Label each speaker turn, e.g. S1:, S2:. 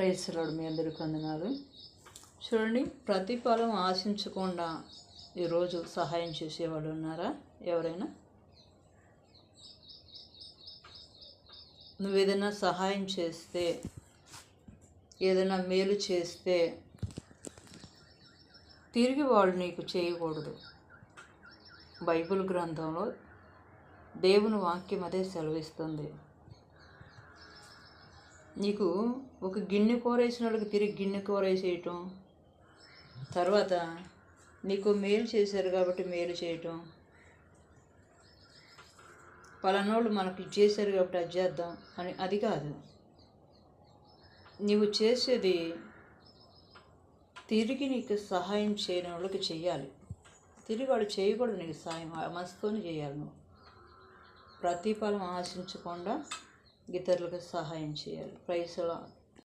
S1: ప్రైస్లాడు మీ అందరికీ వందనాలు. చూడండి ప్రతిఫలం ఆశించకుండా ఈరోజు సహాయం చేసేవాళ్ళు ఉన్నారా? ఎవరైనా? నువ్వు ఏదైనా సహాయం చేస్తే ఏదైనా మేలు చేస్తే తిరిగి వాళ్ళు నీకు చేయకూడదు. బైబిల్ గ్రంథంలో దేవుని వాక్యం అదే సెలవిస్తుంది. నీకు ఒక గిన్నె కూర వేసిన వాళ్ళకి తిరిగి గిన్నె కూర వేసేయటం తర్వాత నీకు మేలు చేశారు కాబట్టి మేలు చేయటం. పలానోళ్ళు మనకి ఇది చేశారు కాబట్టి అది చేద్దాం అని అది కాదు. నీవు చేసేది తిరిగి నీకు సహాయం చేయని వాళ్ళకి చెయ్యాలి. తిరిగి వాడు చేయకూడదు నీకు సహాయం. మనసుతోనే చేయాలి నువ్వు. ప్రతిఫలం ఆశించకుండా ఇతరులకు సహాయం చేయాలి. ప్రైస్లా